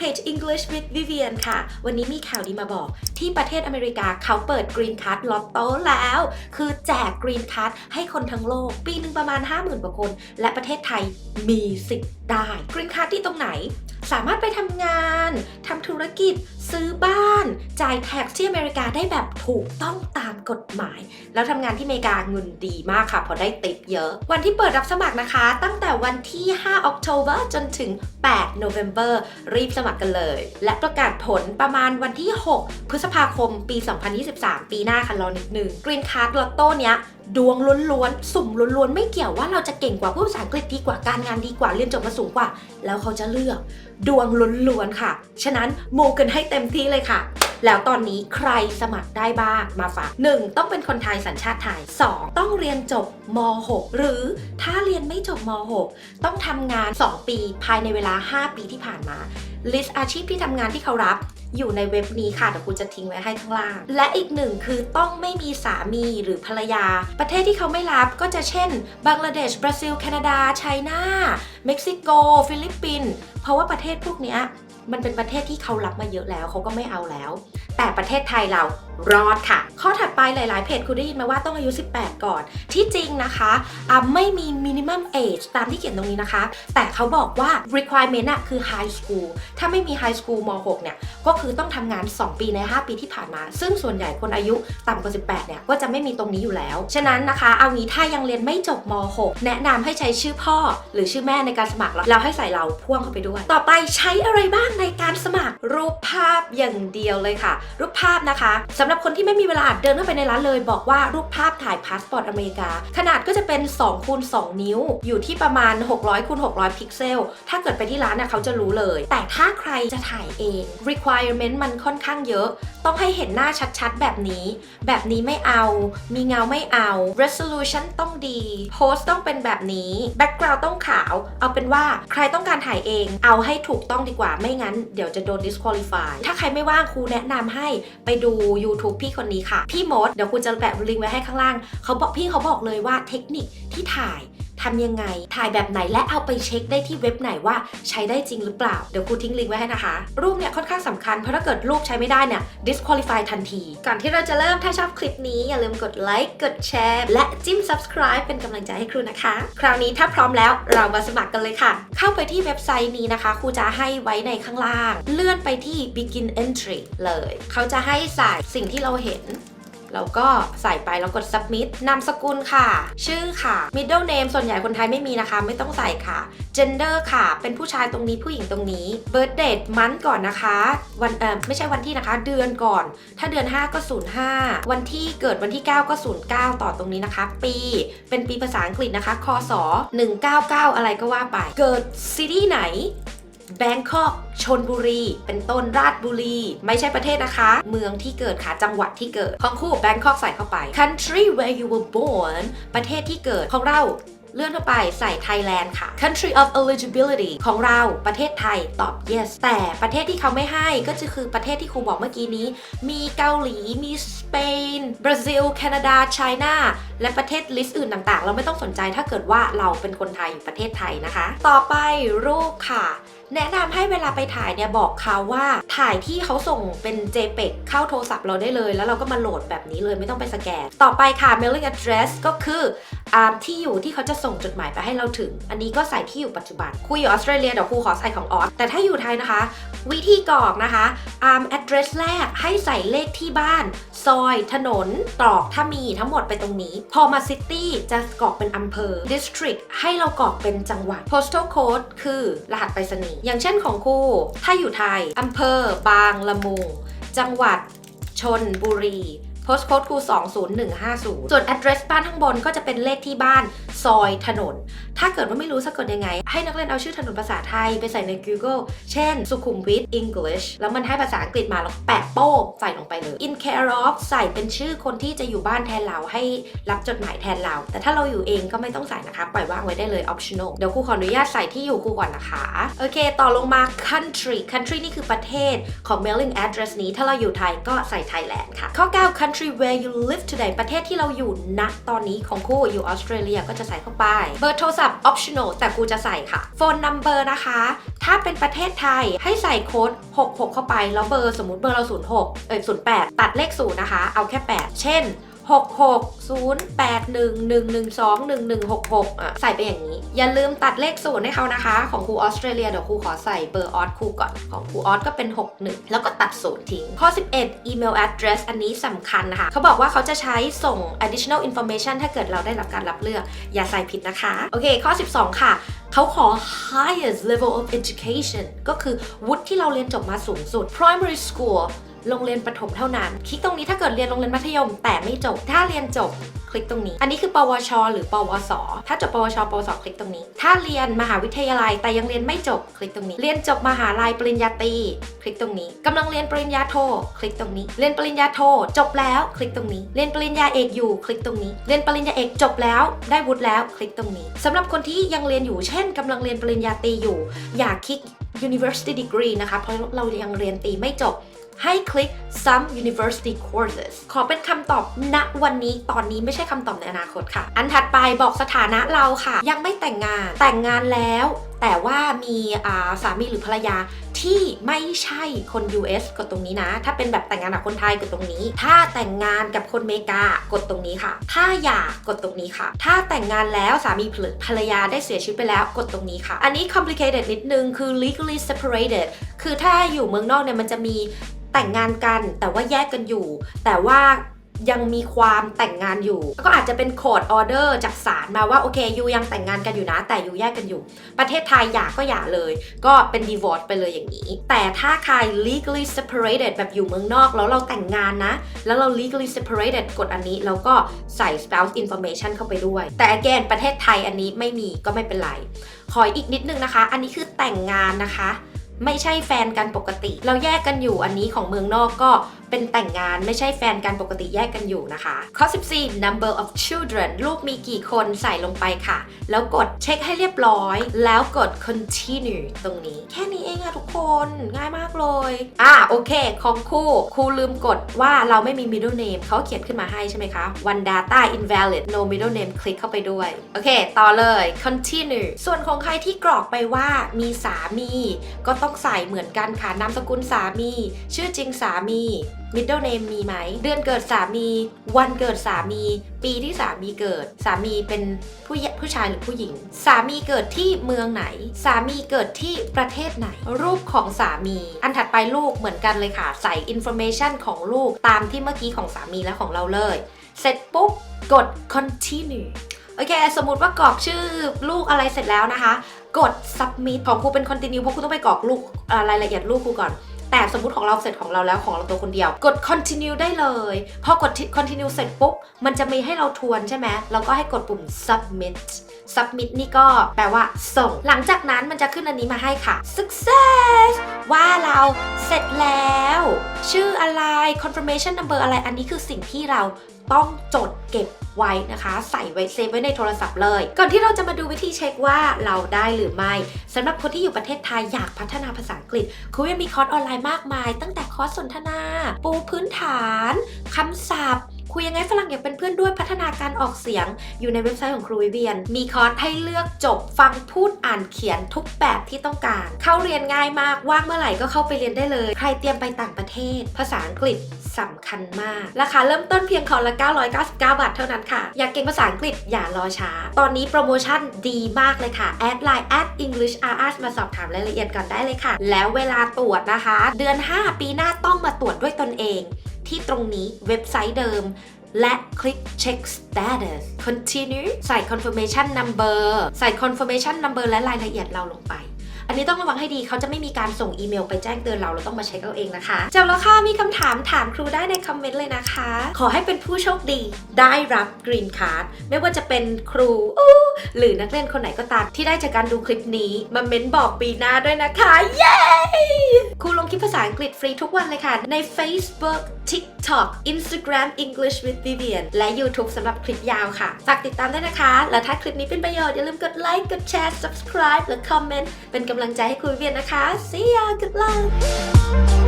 เพจ English with Vivian ค่ะ วันนี้มีข่าวดีมาบอก ที่ประเทศอเมริกาเขาเปิด Green Card ลอตโต้แล้ว คือแจก Green Card ให้คนทั้งโลก ปีหนึ่งประมาณ 50,000กว่าคน และประเทศไทยมีสิทธิ์ได้ Green Card ที่ตรงไหน สามารถไปทำงานทำธุรกิจซื้อบ้าน จ่ายแท็กที่อเมริกาได้แบบถูกต้องตามกฎหมาย แล้วทำงานที่อเมริกาเงินดีมากค่ะเพราะได้ติปเยอะ วันที่เปิดรับสมัครนะคะ ตั้งแต่วันที่ 5 October จนถึง 8 November รีบสมัครกันเลย และประกาศผลประมาณวันที่ 6 พฤษภาคมปี 2023 ปีหน้าค่ะรอนิดนึงกรีนคาร์ดลอตโต้เนี้ย ดวงล้วนๆ สุ่มล้วนๆ ไม่เกี่ยวว่าเราจะเก่งกว่าพูดภาษาอังกฤษดีกว่าการงานดีกว่าเรียนจบมาสูงกว่า แล้วเขาจะเลือกดวงล้วนๆ ค่ะ ฉะนั้นมูกันให้เต็มที่เลยค่ะ แล้วตอนนี้ใครสมัครได้บ้างมาฝาก 1. ต้องเป็นคนไทยสัญชาติไทย 2. ต้องเรียนจบม .6 หรือถ้าเรียนไม่จบม .6 ต้องทำงาน 2 ปีภายในเวลา 5 ปีที่ผ่านมา ลิสต์อาชีพที่ทำงานที่เขารับอยู่ในเว็บนี้ค่ะเดี๋ยวคุณจะทิ้งไว้ให้ข้างล่าง และอีกหนึ่งคือต้องไม่มีสามีหรือภรรยา ประเทศที่เขาไม่รับก็จะเช่นบังกลาเทศบราซิล แคนาดาไชน่าเม็กซิโก ฟิลิปปินส์เพราะว่าประเทศพวกนี้มันเป็นประเทศที่เขารับมาเยอะแล้วเขาก็ไม่เอาแล้ว แต่ประเทศไทยเรารอดค่ะ ข้อถัดไปหลาย ๆ เพจคุณได้ยินมาว่าต้องอายุ 18 ก่อน ที่จริงนะคะอะไม่มี minimum age ตามที่เขียนตรงนี้นะคะ แต่เขาบอกว่า requirement อะคือ high school ถ้าไม่มี high school ม .6 เนี่ย ก็คือต้องทำงาน 2 ปีใน 5 ปีที่ผ่านมา ซึ่งส่วนใหญ่คนอายุต่ำกว่า 18 เนี่ย ก็จะไม่มีตรงนี้อยู่แล้ว ฉะนั้นนะคะ เอางี้ถ้ายังเรียนไม่จบม .6 แนะนำให้ใช้ชื่อพ่อ หรือชื่อแม่ในการสมัครแล้วให้ใส่เราพ่วงเข้าไปด้วย ต่อไปใช้อะไรบ้างในการสมัครรูปภาพอย่างเดียวเลยค่ะรูปภาพนะคะสำหรับคนที่ไม่มีเวลาเดินเข้าไปในร้านเลย บอกว่ารูปภาพถ่ายพาสปอร์ตอเมริกา ขนาดก็จะเป็น2คูณ2นิ้ว อยู่ที่ประมาณ 600คูณ600 พิกเซล ถ้าเกิดไปที่ร้านน่ะเขาจะรู้เลย แต่ถ้าใครจะถ่ายเอง requirement มันค่อนข้างเยอะ ต้องให้เห็นหน้าชัดๆ แบบนี้ แบบนี้ไม่เอา มีเงาไม่เอา resolution ต้องดี post ต้องเป็นแบบนี้ background ต้องขาว เอาเป็นว่าใครต้องการถ่ายเอง เอาให้ถูกต้องดีกว่า ไม่งั้นเดี๋ยวจะโดน disqualify ถ้าใครไม่ว่างครูแนะนำให้ไปดู YouTube พี่คนนี้ค่ะ พี่มด เดี๋ยวคุณจะแปะลิงก์ไว้ให้ข้างล่าง เขาบอกพี่เขาบอกเลยว่าเทคนิคที่ถ่าย ทำยังไง ถ่ายแบบไหนและเอาไปเช็คได้ที่เว็บไหนว่าใช้ได้จริงหรือเปล่า เดี๋ยวครูทิ้งลิงก์ไว้ให้นะคะ รูปเนี่ยค่อนข้างสำคัญ เพราะถ้าเกิดรูปใช้ไม่ได้เนี่ย disqualify ทันที ก่อนที่เราจะเริ่มถ้าชอบคลิปนี้อย่าลืมกดไลค์กดแชร์และจิ้ม subscribe เป็นกำลังใจให้ครูนะคะ คราวนี้ถ้าพร้อมแล้วเรามาสมัครกันเลยค่ะ เข้าไปที่เว็บไซต์นี้นะคะครูจะให้ไว้ในข้างล่าง เลื่อนไปที่ begin entry เลย เขาจะให้ใส่สิ่งที่เราเห็น แล้วก็ใส่ไปแล้วกด submit นามสกุลค่ะ ชื่อค่ะ middle name ส่วนใหญ่คนไทยไม่มีนะคะ ไม่ต้องใส่ค่ะ gender ค่ะ เป็นผู้ชายตรงนี้ผู้หญิงตรงนี้ birth date month ก่อนนะคะ วันเออไม่ใช่วันที่นะคะ เดือนก่อน ถ้าเดือน 5 ก็ 05 วันที่เกิดวันที่ 9 ก็ 09 ต่อตรงนี้นะคะ ปี เป็นปีภาษาอังกฤษนะคะ คศ 199 อะไรก็ว่าไป เกิด city ไหน แบงคอกชนบุรี เป็นต้นราชบุรี ไม่ใช่ประเทศนะคะ เมืองที่เกิดค่ะจังหวัดที่เกิด ของคู่แบงคอกใส่เข้าไป country where you were born ประเทศที่เกิดของเราเลื่อนเข้าไปใส่ Thailand ค่ะ country of eligibility ของเราประเทศไทยตอบ yes แต่ประเทศที่เขาไม่ให้ก็จะคือประเทศที่ครูบอกเมื่อกี้นี้ มีเกาหลี มีสเปน บราซิล แคนาดาไชน่า และประเทศลิสต์อื่นต่างๆ เราไม่ต้องสนใจถ้าเกิดว่าเราเป็นคนไทยอยู่ประเทศไทยนะคะ ต่อไปรูปค่ะ แนะนำให้เวลาไปถ่ายเนี่ยบอกเขาว่าถ่ายที่เขาส่งเป็น JPEG เข้าโทรศัพท์เราได้เลย แล้วเราก็มาโหลดแบบนี้เลยไม่ต้องไปสแกน ต่อไปค่ะ mailing address ก็คืออาที่อยู่ที่เขาจะส่งจดหมายไปให้เราถึง อันนี้ก็ใส่ที่อยู่ปัจจุบันครูอยู่ออสเตรเลียเดี๋ยวครูขอใส่ของออสแต่ถ้าอยู่ไทยนะคะ วิธีกรอกนะคะ address แรกให้ใส่เลขที่บ้าน ซอยถนน ตรอกถ้ามีทั้งหมดไปตรงนี้ พอมาซิตี้จะกรอกเป็นอำเภอ district ให้เรากรอกเป็นจังหวัด postal code คือรหัสไปรษณีย์อย่างเช่นของคู่ ถ้าอยู่ไทยอำเภอ บางละมุง จังหวัดชนบุรี postcode ครู20150 ส่วน address บ้านข้างบนก็จะเป็นเลขที่บ้านซอยถนน ถ้าเกิดว่าไม่รู้สะกดยังไง ให้นักเรียนเอาชื่อถนนภาษาไทยไปใส่ใน Google เช่น สุขุมวิท English แล้วมันให้ภาษาอังกฤษมาแล้วแปะโป้งใส่ลงไปเลย in care of ใส่เป็นชื่อคนที่จะอยู่บ้านแทนเราให้รับจดหมายแทนเรา แต่ถ้าเราอยู่เองก็ไม่ต้องใส่นะคะ ปล่อยว่างไว้ได้เลย optional เดี๋ยวครูขออนุญาตใส่ที่อยู่ครูก่อนนะคะ โอเค ต่อลงมา country country นี่คือประเทศของ mailing address นี้ถ้าเราอยู่ไทยก็ใส่ Thailand ค่ะข้อ9 country where you live today ประเทศที่เราอยู่ณตอนนี้ของคู่อยู่ออสเตรเลียก็จะใส่เข้าไป เบอร์โทรศัพท์ optional แต่กูจะใส่ค่ะ phone number นะคะ ถ้าเป็นประเทศไทยให้ใส่โค้ด 66 เข้าไป แล้วเบอร์สมมติเบอร์เรา 06 เอ้ย 08 ตัดเลข 0 นะคะ เอาแค่ 8 เช่น 66 081 112 1166อะใส่ไปอย่างนี้ อย่าลืมตัดเลขศูนย์ให้เขานะคะ ของครูออสเตรเลียเดี๋ยวครูขอใส่เบอร์ออสครูก่อนของครูออสก็เป็น 61 แล้วก็ตัดศูนย์ทิ้ง ข้อ 11 email address อันนี้สำคัญนะคะ เขาบอกว่าเขาจะใช้ส่ง additional information ถ้าเกิดเราได้รับการรับเลือก อย่าใส่ผิดนะคะ โอเค ข้อ 12 ค่ะเขาขอ highest level of education ก็คือวุฒิที่เราเรียนจบมาสูงสุด primary school โรงเรียนประถมเท่านั้น คลิกตรงนี้ถ้าเกิดเรียนโรงเรียนมัธยม แต่ไม่จบ ถ้าเรียนจบคลิกตรงนี้ อันนี้คือ ปวช หรือ ปวส ถ้าจบ ปวช ปวส คลิกตรงนี้ ถ้าเรียนมหาวิทยาลัย แต่ยังเรียนไม่จบ คลิกตรงนี้ เรียนจบมหาลัยปริญญาตรี คลิกตรงนี้กำลังเรียนปริญญาโท คลิกตรงนี้ เรียนปริญญาโท จบแล้ว คลิกตรงนี้ เรียนปริญญาเอกอยู่ คลิกตรงนี้ เรียนปริญญาเอกจบแล้ว ได้วุฒิแล้ว คลิกตรงนี้สำหรับคนที่ยังเรียนอยู่ เช่นกำลังเรียนปริญญาตรีอยู่ อย่าคลิก university degree นะคะ เพราะเรายังเรียนตรีไม่จบ ให้คลิก some university courses ขอเป็นคำตอบณวันนี้ตอนนี้ไม่ใช่คำตอบในอนาคตค่ะ อันถัดไปบอกสถานะเราค่ะ ยังไม่แต่งงานแต่งงานแล้ว แต่ว่ามีอ่าสามีหรือภรรยาที่ไม่ใช่คน US กดตรงนี้นะ ถ้าเป็นแบบแต่งงานกับคนไทยกดตรงนี้ ถ้าแต่งงานกับคนเมกากดตรงนี้ค่ะ ถ้าหย่ากดตรงนี้ค่ะ ถ้าแต่งงานแล้วสามีหรือภรรยาได้เสียชีวิตไปแล้วกดตรงนี้ค่ะ อันนี้ complicated นิดนึงคือ legally separated คือถ้าอยู่เมืองนอกเนี่ยมันจะมีแต่งงานกันแต่ว่าแยกกันอยู่ แต่ว่า ยังมีความแต่งงานอยู่ ก็อาจจะเป็นโคดออเดอร์จากศาลมาว่าโอเคยูยังแต่งงานกันอยู่นะ แต่ยูแยกกันอยู่ ประเทศไทยหย่าก็หย่าเลย ก็เป็น divorce ไปเลยอย่างนี้ แต่ถ้าใคร legally separated แบบอยู่เมืองนอก แล้วเราแต่งงานนะ แล้วเรา legally separated กดอันนี้แล้วก็ใส่ spouse information เข้าไปด้วย แต่ again ประเทศไทยอันนี้ไม่มีก็ไม่เป็นไร ขออีกนิดนึงนะคะ อันนี้คือแต่งงานนะคะ ไม่ใช่แฟนกันปกติ เราแยกกันอยู่อันนี้ของเมืองนอกก็เป็นแต่งงานไม่ใช่แฟนกันปกติแยกกันอยู่นะคะข้อ 14 number of children ลูกมีกี่คนใส่ลงไปค่ะ แล้วกดเช็คให้เรียบร้อย แล้วกด continue ตรงนี้ แค่นี้เองอะทุกคนง่ายมากเลย อะโอเค ของครูครูลืมกดว่าเราไม่มี middle name เขาเขียนขึ้นมาให้ใช่ไหมคะ one data invalid no middle name คลิกเข้าไปด้วย โอเค ต่อเลย continue ส่วนของใครที่กรอกไปว่ามีสามีก็ต้องใส่เหมือนกันค่ะนามสกุลสามี ชื่อจริงสามี middle name มีไหม เดือนเกิดสามี วันเกิดสามี ปีที่สามีเกิด สามีเป็นผู้ผู้ชายหรือผู้หญิง สามีเกิดที่เมืองไหน สามีเกิดที่ประเทศไหน รูปของสามี อันถัดไปลูกเหมือนกันเลยค่ะ ใส่ information ของลูกตามที่เมื่อกี้ของสามีและของเราเลย เสร็จปุ๊บกด continue โอเค สมมติว่ากรอกชื่อลูกอะไรเสร็จแล้วนะคะ กด submit ของครูเป็น continue เพราะครูต้องไปกรอกลูกอ่อรายละเอียดลูกครูก่อนแต่สมมติของเราเสร็จของเราแล้วของเราตัวคนเดียว กด continue ได้เลย พอกด continue เสร็จปุ๊บ มันจะมีให้เราทวนใช่ไหมเราก็ให้กดปุ่ม submit submit นี่ก็แปลว่าส่ง หลังจากนั้นมันจะขึ้นอันนี้มาให้ค่ะ success ว่าเราเสร็จแล้ว ชื่ออะไร confirmation number อะไรอันนี้คือสิ่งที่เรา ต้องจดเก็บไว้นะคะ ใส่ไว้เซฟไว้ในโทรศัพท์เลย ก่อนที่เราจะมาดูวิธีเช็คว่าเราได้หรือไม่สำหรับคนที่อยู่ประเทศไทยอยากพัฒนาภาษาอังกฤษคุณยังมีคอร์สออนไลน์มากมาย ตั้งแต่คอร์สสนทนา ปูพื้นฐานคำศัพท์ คุยยังไงฝรั่งอยากเป็นเพื่อนด้วยพัฒนาการออกเสียง อยู่ในเว็บไซต์ของครูวิเวียน มีคอร์สให้เลือกจบฟังพูดอ่านเขียนทุกแบบที่ต้องการ เข้าเรียนง่ายมาก ว่างเมื่อไหร่ก็เข้าไปเรียนได้เลย ใครเตรียมไปต่างประเทศ ภาษาอังกฤษสำคัญมาก ราคาเริ่มต้นเพียงคอร์สละ 999 บาทเท่านั้นค่ะ อยากเก่งภาษาอังกฤษอย่ารอช้า ตอนนี้โปรโมชั่นดีมากเลยค่ะ แอดไลน์ at english rs มาสอบถามรายละเอียดก่อนได้เลยค่ะ แล้วเวลาตรวจนะคะ เดือน 5 ปีหน้าต้องมาตรวจด้วยตนเอง ที่ตรงนี้เว็บไซต์เดิม และคลิก check status continue ใส่ confirmation number ใส่ confirmation number และรายละเอียดเราลงไป อันนี้ต้องระวังให้ดีเขาจะไม่มีการส่งอีเมลไปแจ้งเตือนเรา เราต้องมาเช็คเอาเองนะคะจบแล้วค่ะมีคำถามถามครูได้ในคอมเมนต์เลยนะคะ ขอให้เป็นผู้โชคดีได้รับ Green Card ไม่ว่าจะเป็นครูหรือนักเรียนคนไหนก็ตามที่ได้จากการดูคลิปนี้มาเม้นบอกปีหน้าด้วยนะคะ เย้ครูลงคลิปภาษาอังกฤษฟรีทุกวันเลยค่ะ ใน Facebook TikTok Instagram English with Vivian และ YouTube สำหรับคลิปยาวค่ะ ฝากติดตามด้วยนะคะ และถ้าคลิปนี้เป็นประโยชน์ อย่าลืมกดไลค์ กดแชร์ subscribe และคอมเมนต์ เป็นกำลังใจให้คุณเวียนนะคะ See ya good luck